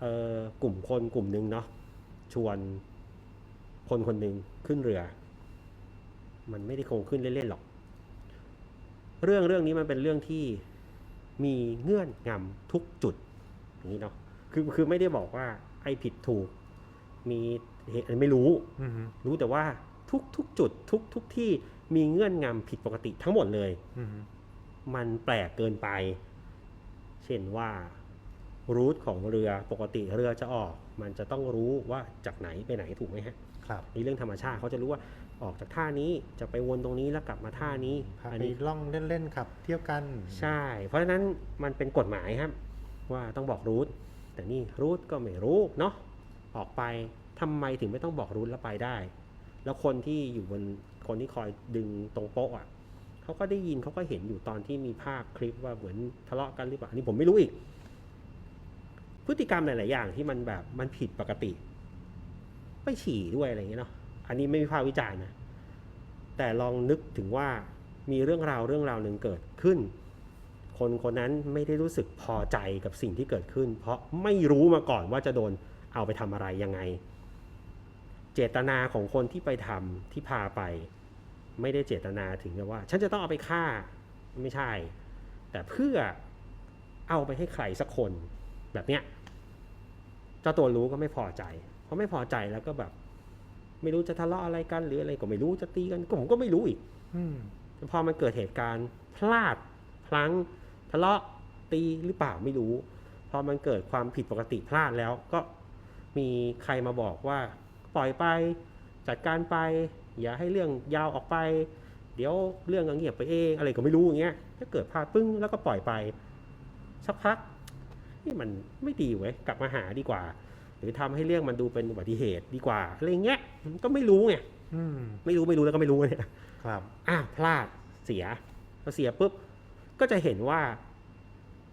เอ่อกลุ่มคนกลุ่มหนึ่งเนาะชวนคนคนหนึ่งขึ้นเรือ มันไม่ได้คงขึ้นเล่นๆหรอก เรื่องเรื่องนี้มันเป็นเรื่องที่มีเงื่อนงำทุกจุดอย่างนี้เนาะคือคือไม่ได้บอกว่า ไอ้ผิดถูก มีเหตุไม่รู้อืมฮึรู้แต่ว่าทุกทุกจุด ทุกทุกที่มีเงื่อนงำผิดปกติทั้งหมดเลยอืมฮึมันแปลกเกินไป เช่นว่า รูทของเรือปกติเรือจะออก มันจะต้องรู้ว่าจากไหนไปไหนถูกไหมฮะครับในเรื่องธรรมชาติเขาจะรู้ว่าออกจากท่านี้จะไปวนตรงนี้แล้วกลับมาท่านี้พาอันไปนี้ล่องเล่นๆขับ เที่ยวกันใช่ เพราะฉะนั้นมันเป็นกฎหมายครับ ว่าต้องบอกรูทแต่นี่รูทก็ไม่รู้เนาะออกไปทำไมถึงไม่ต้องบอกรูทแล้วไปได้ แล้วคนที่อยู่บนคนที่คอยดึงตรงโป๊ะอะเขาก็ได้ยินเขาก็เห็นอยู่ตอนที่มีภาพคลิปว่าเหมือนทะเลาะกันหรือเปล่าอันนี้ผมไม่รู้อีก พฤติกรรมหลาย ๆ อย่างที่มันแบบมันผิดปกติ ไปฉี่ด้วยอะไรอย่างเงี้ยเนาะอันนี้ไม่วิพากษ์วิจารณ์นะแต่ลองนึกถึงว่ามีเรื่องราวเรื่องราวหนึ่งเกิดขึ้น คนคนนั้นไม่ได้รู้สึกพอใจกับสิ่งที่เกิดขึ้น เพราะไม่รู้มาก่อนว่าจะโดนเอาไปทำอะไรยังไง เจตนาของคนที่ไปทำที่พาไป ไม่ได้เจตนาถึงกับว่า ฉันจะต้องเอาไปฆ่าไม่ใช่ แต่เพื่อเอาไปให้ใครสักคน แบบเนี้ยเจ้าตัวรู้ก็ไม่พอใจเพราะไม่พอใจแล้วก็แบบ ไม่รู้จะทะเลาะอะไรกัน หรืออะไรก็ไม่รู้จะตีกันก็ผมก็ไม่รู้อีกอืมพอมันเกิดเหตุการณ์พลาดพลั้งทะเลาะตีหรือเปล่าไม่รู้ พอมันเกิดความผิดปกติพลาดแล้วก็มีใครมาบอกว่า ปล่อยไปจัดการไป อย่าให้เรื่องยาวออกไป เดี๋ยวเรื่องก็เงียบไปเองอะไรก็ไม่รู้อย่างเงี้ยถ้าเกิดพลาดปึ้งแล้วก็ปล่อยไป สักพัก นี่มันไม่ดีเว้ยกลับมาหาดีกว่า หรือทำให้เรื่องมันดูเป็นอุบัติเหตุดีกว่าอะไรเงี้ยมันก็ไม่รู้ไงอืมไม่รู้ไม่รู้แล้วก็ไม่รู้เนี่ยครับอะพลาดเสียพอเสียปุ๊บก็จะเห็นว่า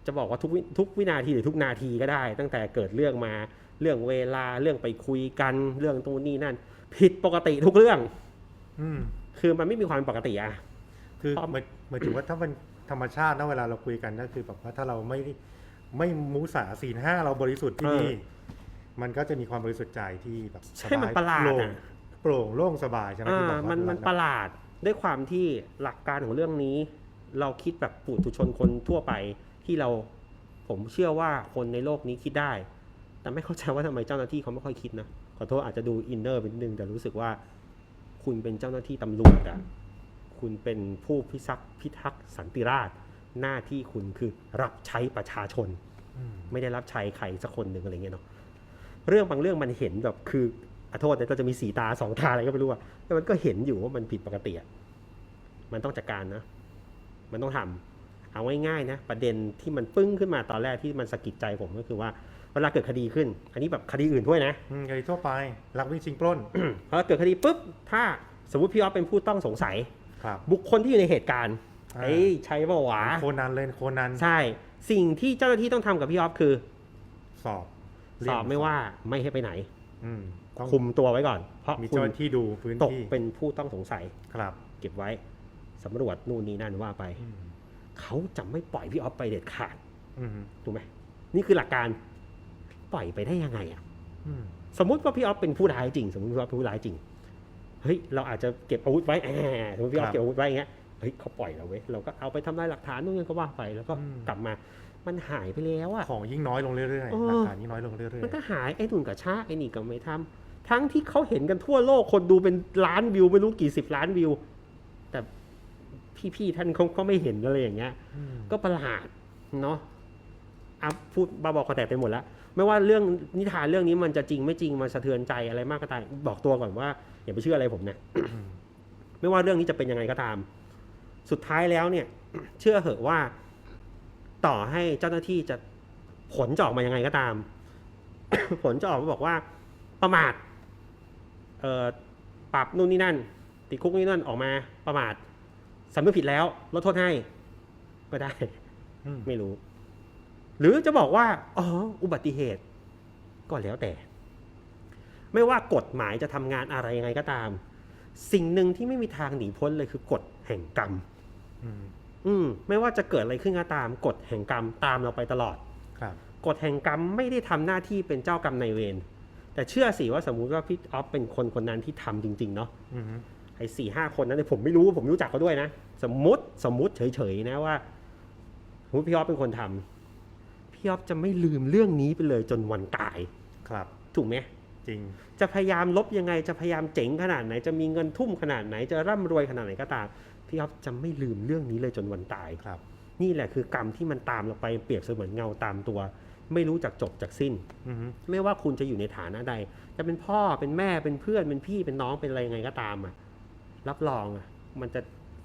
จะบอกว่าทุกวิทุกวินาทีหรือทุกนาทีก็ได้ ตั้งแต่เกิดเรื่องมาเรื่องเวลาเรื่องไปคุยกันเรื่องตรงนี้นั่น ผิดปกติทุกเรื่อง อืมคือมันไม่มีความเป็นปกติอะคือพร้อมหมายหมายถึงว่าถ้าเป็นธรรมชาตินะเวลาเราคุยกันก็คือแบบว่าถ้าเราไม่ ไม่มุสาศีลห้าเราบริสุทธิ์ที่นี่ มันก็จะมีความบริสุทธิ์ใจที่แบบสใช่มันบายประหลาดโปร่งอะ โปร่งโล่งสบายใช่ไหมอ่าที่บอกมันว่ามันประหลาดด้วยความที่หลักการของเรื่องนี้ เราคิดแบบปุถุชนคนทั่วไปที่เราผมเชื่อว่าคนในโลกนี้คิดได้ แต่ไม่เข้าใจว่าทำไมเจ้าหน้าที่เขาไม่ค่อยคิดนะขอโทษอาจจะดูอินเนอร์เป็นนิดนึงแต่รู้สึกว่า คุณเป็นเจ้าหน้าที่ตำรวจอะคุณเป็นผู้พิทักษ์พิทักษ์สันติราษฎร์ หน้าที่คุณคือรับใช้ประชาชนอืมไม่ได้รับใช้ใครสักคนหนึ่งอะไรเงี้ยเนาะเรื่องบางเรื่องมันเห็นแบบคือขอโทษนะก็จะมีสีตาสองตาอะไรก็ไม่รู้อะแต่มันก็เห็นอยู่ว่ามันผิดปกติอะมันต้องจัดการนะ มันต้องทำเอาง่ายๆนะ ประเด็นที่มันปึ้งขึ้นมาตอนแรกที่มันสะกิดใจผมก็คือว่าเวลาเกิดคดีขึ้น อันนี้แบบคดีอื่นด้วยนะอืมคดีทั่วไปลักวิ่งชิงปล้นพอเกิดคดีปุ๊บถ้าสมมติพี่ออฟเป็นผู้ต้องสงสัยครับบุคคลที่อยู่ในเหตุการณ์อ่า เอ้ยใช่เปล่าวะโคนันเลยโคนันใช่ สิ่งที่เจ้าหน้าที่ต้องทำกับพี่ออฟคือ สอบ สอบไม่ว่าไม่ให้ไปไหน อืมต้องคุมตัวไว้ก่อน เพราะมีคุเจ้าณหน้าที่ดูพื้นตกที่เป็นผู้ต้องสงสัยครับ เก็บไว้สำรวจนู่นนี่นั่นว่าไปอืมเขาจะไม่ปล่อยพี่ออฟไปเด็ดขาดอืมถูกไหมนี่คือหลักการปล่อยไปได้ยังไงอะอืมสมมุติว่าพี่ออฟเป็นผู้ร้ายจริง สมมติว่าเป็นผู้ร้ายจริง เฮ้ยเราอาจจะเก็บอาวุธไว้แอบสมมติพี่ออฟเก็บอาวุธไว้อย่างเงี้ย เฮ้ยเขาปล่อยเราเว้ยเราก็เอาไปทำลายหลักฐานนู่นนี่ก็ว่าไปแล้วก็กลับมามันหายไปแล้วอะของยิ่งน้อยลงเรื่อยเออๆหลักฐานยิ่งน้อยลงเรื่อยมันก็หายไอ้นุ่นกับชาไอ้นี่ก็ไม่ทำทั้งที่เขาเห็นกันทั่วโลกคนดูเป็นล้านวิวไม่รู้กี่สิบล้านวิว แต่พี่ๆท่านเขาก็ไม่เห็นอะไรอย่างเงี้ยๆอืมก็ประหลาดเนาะอะพูดบ้าบอกคอแตกไปหมดแล้วไม่ว่าเรื่องนิทานเรื่องนี้มันจะจริงไม่จริงมันสะเทือนใจอะไรมากก็ตามบอกตัวก่อนว่าอย่าไปเชื่ออะไรผมนะอืมไม่ว่าเรื่องนี้จะเป็นยังไงก็ตาม สุดท้ายแล้วเนี่ย เชื่อเหอะว่าต่อให้เจ้าหน้าที่จะผลจะออกมายังไงก็ตาม ผลจะออกมาบอกว่าประมาทเอ่อปรับนู่นนี่นั่น ติดคุกนู่นนี่นั่นออกมาประมาทสำนึกผิดแล้วลดโทษให้ก็ได้อืมไม่รู้ หรือจะบอกว่าอ๋ออุบัติเหตุ ก็แล้วแต่ ไม่ว่ากฎหมายจะทำงานอะไรยังไงก็ตาม สิ่งหนึ่งที่ไม่มีทางหนีพ้นเลยคือกฎแห่งกรรม อืมอืมไม่ว่าจะเกิดอะไรขึ้นก็ตามกฎแห่งกรรมตามเราไปตลอดครับกฎแห่งกรรมไม่ได้ทำหน้าที่เป็นเจ้ากรรมนายเวรแต่เชื่อสิว่าสมมุติว่าพี่ออฟเป็นคนคนนั้นที่ทำจริง ๆ เนาะอืมไอ้สี่ห้าคนนั้นเนี่ยผมไม่รู้ผมรู้จักเขาด้วยนะ สมมติสมมติเฉยๆนะว่าสมมติพี่ออฟเป็นคนทำพี่ออฟจะไม่ลืมเรื่องนี้ไปเลยจนวันตายครับ ถูกไหมจริง จะพยายามลบยังไงจะพยายามเจ๋งขนาดไหนจะมีเงินทุ่มขนาดไหนจะร่ำรวยขนาดไหนก็ตาม พี่ออฟจะไม่ลืมเรื่องนี้เลยจนวันตายครับ นี่แหละคือกรรมที่มันตามเราไปเปรียบเสมือนเงาตามตัว ไม่รู้จักจบจากสิ้นอืมไม่ว่าคุณจะอยู่ในฐานะใด จะเป็นพ่อเป็นแม่เป็นเพื่อนเป็นพี่เป็นน้องเป็นอะไรยังไงก็ตามอะรับรองอะ มันจะ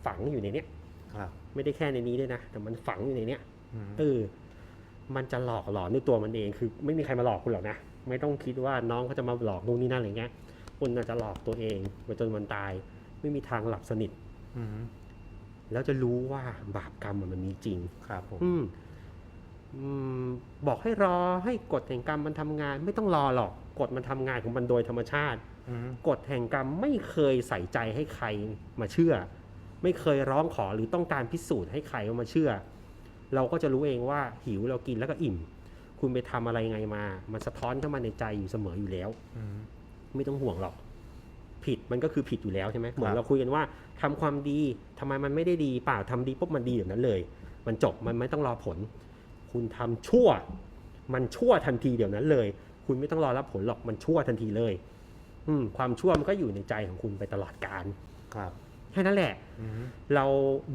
ฝังอยู่ในเนี้ยครับไม่ได้แค่ในนี้ด้วยนะแต่มันฝังอยู่ในเนี้ยอืมเออมันจะหลอกหลอนด้วยตัวมันเองคือ ไม่มีใครมาหลอกคุณหรอกนะไม่ต้องคิดว่าน้องเขาจะมาหลอกนู่นนี่นั่นอะไรเงี้ยคุณอาจจะหลอกตัวเองไปจนวันตาย ไม่มีทางหลับสนิทอืม แล้วจะรู้ว่าบาปกรรมมันมีจริง ครับผมอืมอืมบอกให้รอให้กฎแห่งกรรมมันทำงาน ไม่ต้องรอหรอกกฎมันทำงานของมันโดยธรรมชาติ อืมกฎแห่งกรรมไม่เคยใส่ใจให้ใครมาเชื่อ ไม่เคยร้องขอหรือต้องการพิสูจน์ให้ใครมาเชื่อ เราก็จะรู้เองว่าหิวเรากินแล้วก็อิ่ม คุณไปทำอะไรไงมา มันสะท้อนเข้ามาในใจอยู่เสมออยู่แล้ว อืมไม่ต้องห่วงหรอก ผิดมันก็คือผิดอยู่แล้วใช่ไหมเหมือนครับเราคุยกันว่าทำความดีทำไมมันไม่ได้ดีเปล่าทำดีปุ๊บมันดีอย่างนั้นเลย มันจบมันไม่ต้องรอผล คุณทำชั่ว มันชั่วทันทีเดี๋ยวนั้นเลย คุณไม่ต้องรอรับผลหรอกมันชั่วทันทีเลย อืมความชั่วมันก็อยู่ในใจของคุณไปตลอดกาลครับแค่นั้นแหละอืมเรา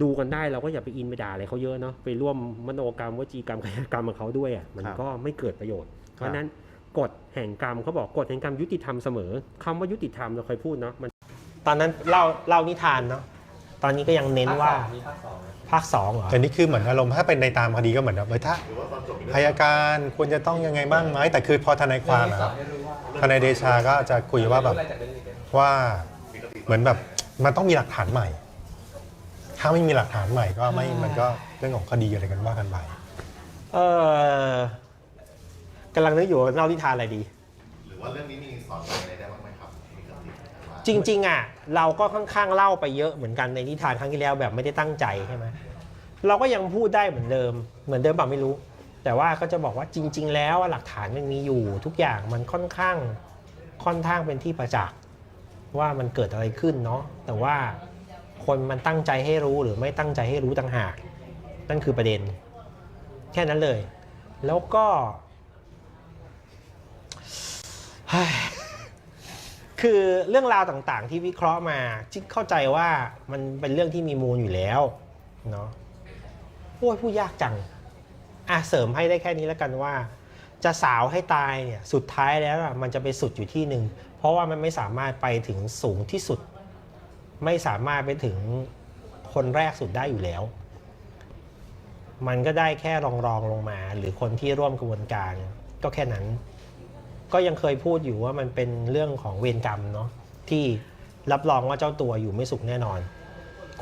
ดูกันได้เราก็อย่าไปอินไปด่าอะไรเขาเยอะเนาะไปร่วมมโนกรรมวจีกรรมกายกรรมของเขาด้วยอะมันก็ไม่เกิดประโยชน์ เพราะฉะนั้น กฎแห่งกรรมเขาบอกกฎแห่งกรรมยุติธรรมเสมอคำว่ายุติธรรมเราเคยพูดเนาะมันตอนนั้นเล่าเล่านิทานเนาะตอนนี้ก็ยังเน้นว่าภาคสองเหรอแต่นี่คือเหมือนอารมณ์ถ้าเป็นในตามคดีก็เหมือนแบบเออถ้าอายการควรจะต้องยังไงบ้างไหมแต่คือพอทนายความอะครับทนายเดชาก็จะคุยว่าแบบว่าเหมือนแบบมันต้องมีหลักฐานใหม่ ถ้าไม่มีหลักฐานใหม่ก็ไม่มันก็เรื่องของคดีอะไรกันว่ากันไปเออ กำลังนึกอยู่ว่าเล่านิทานอะไรดี หรือว่าเรื่องนี้มีสอนอะไรได้บ้างไหมครับมีคำติว่าจริง ๆ อะ เราก็ค่อนข้างเล่าไปเยอะเหมือนกันในนิทานครั้งที่แล้วแบบไม่ได้ตั้งใจใช่ไหมเราก็ยังพูดได้เหมือนเดิม เหมือนเดิมเปล่าไม่รู้ แต่ว่าก็จะบอกว่าจริง ๆ แล้วอะหลักฐานมันมีอยู่ ทุกอย่างมันค่อนข้างค่อนข้างเป็นที่ประจักษ์ว่ามันเกิดอะไรขึ้นเนาะแต่ว่าคนมันตั้งใจให้รู้หรือไม่ตั้งใจให้รู้ต่างหาก นั่นคือประเด็น แค่นั้นเลย แล้วก็เฮ้ย คือเรื่องราวต่างๆ ที่วิเคราะห์มาจิ๊กเข้าใจว่ามันเป็นเรื่องที่มีมูลอยู่แล้วเนาะโอ้ยพูดยากจังอะเสริมให้ได้แค่นี้แล้วกันว่า จะสาวให้ตายเนี่ยสุดท้ายแล้วมันจะไปสุดอยู่ที่หนึ่งเพราะว่ามันไม่สามารถไปถึงสูงที่สุด ไม่สามารถไปถึงคนแรกสุดได้อยู่แล้ว มันก็ได้แค่รองรองลงมา หรือคนที่ร่วมกระบวนการก็แค่นั้น ก็ยังเคยพูดอยู่ว่ามันเป็นเรื่องของเวรกรรมเนาะที่รับรองว่าเจ้าตัวอยู่ไม่สุขแน่นอน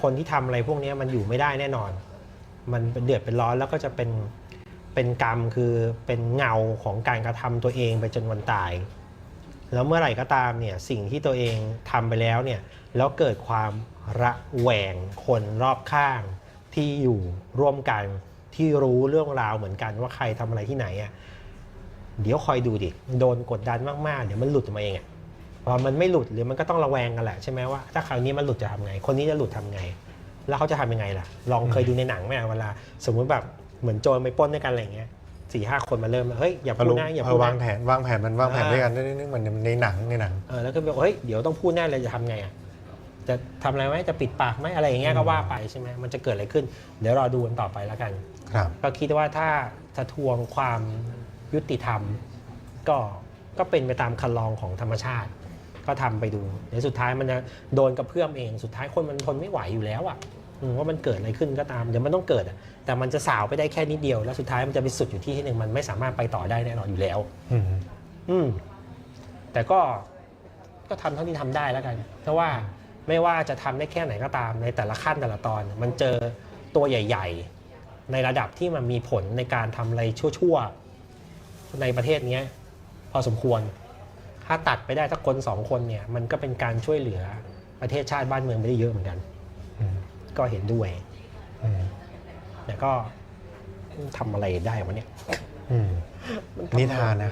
คนที่ทำอะไรพวกนี้มันอยู่ไม่ได้แน่นอน มันเป็นเดือดเป็นร้อนแล้วก็จะเป็นเป็นกรรมคือเป็นเงาของการกระทำตัวเองไปจนวันตาย แล้วเมื่อไหร่ก็ตามเนี่ยสิ่งที่ตัวเองทำไปแล้วเนี่ยแล้วเกิดความระแวงคนรอบข้างที่อยู่ร่วมกันที่รู้เรื่องราวเหมือนกันว่าใครทำอะไรที่ไหนอะ เดี๋ยวคอยดูดิ โดนกดดันมาก ๆ เดี๋ยวมันหลุดออกมาเองอะพอมันไม่หลุดหรือมันก็ต้องระแวงกันแหละใช่ไหมว่าถ้าคราวนี้มันหลุดจะทำไง คนนี้จะหลุดทำไง แล้วเขาจะทำยังไงล่ะ ลองเคยดูในหนังไหมอะเวลา สมมุติแบบเหมือนโจรไปปล้นด้วยกันอะไรอย่างเงี้ยสี่ห้าคนมาเริ่มเฮ้ยอย่ามาพูดรู้นะอย่าเอพูอดวางนะ แผนวางแผนมันวางแผนอ่า ด้วยกันนี่เหมือนในหนังในหนัง เออแล้วก็บอกเฮ้ยเดี๋ยวต้องพูดแน่เลยจะทำไงอะจะทำอะไรไหมจะปิดปากไหมอะไรอย่างเงี้ยก็ว่าไปใช่ไหมมันจะเกิดอะไรขึ้น เดี๋ยวรอดูกันต่อไปแล้วกัน ครับ ก็คิดว่าถ้าจะทวงความ ยุติธรรม ก็ก็เป็นไปตามคันลองของธรรมชาติ ก็ทำไปดูเดี๋ยวสุดท้ายมันจะโดนกระเพื่อมเองสุดท้ายคนมันทนไม่ไหวอยู่แล้วอะ่ะอืมว่ามันเกิดอะไรขึ้นก็ตามเดี๋ยวมันต้องเกิดอะแต่มันจะสาวไปได้แค่นิดเดียวแล้วสุดท้ายมันจะไปสุดอยู่ที่ที่หนึ่งมันไม่สามารถไปต่อได้แน่นอนอยู่แล้ว อืมอืมแต่ก็ก็ทำเท่าที่ทำได้แล้วกัน เพราะว่าไม่ว่าจะทำได้แค่ไหนก็ตามในแต่ละขั้นแต่ละตอน มันเจอตัวใหญ่ ๆ ในระดับที่มันมีผลในการทำอะไรชั่วๆ ในประเทศเนี้ยพอสมควร ถ้าตัดไปได้สักคนสองคนเนี่ย มันก็เป็นการช่วยเหลือประเทศชาติบ้านเมืองไปได้เยอะเหมือนกันอืมก็เห็นด้วยอืมแต่ก็ทำอะไรได้วะเนี่ยอืมนิทานนะ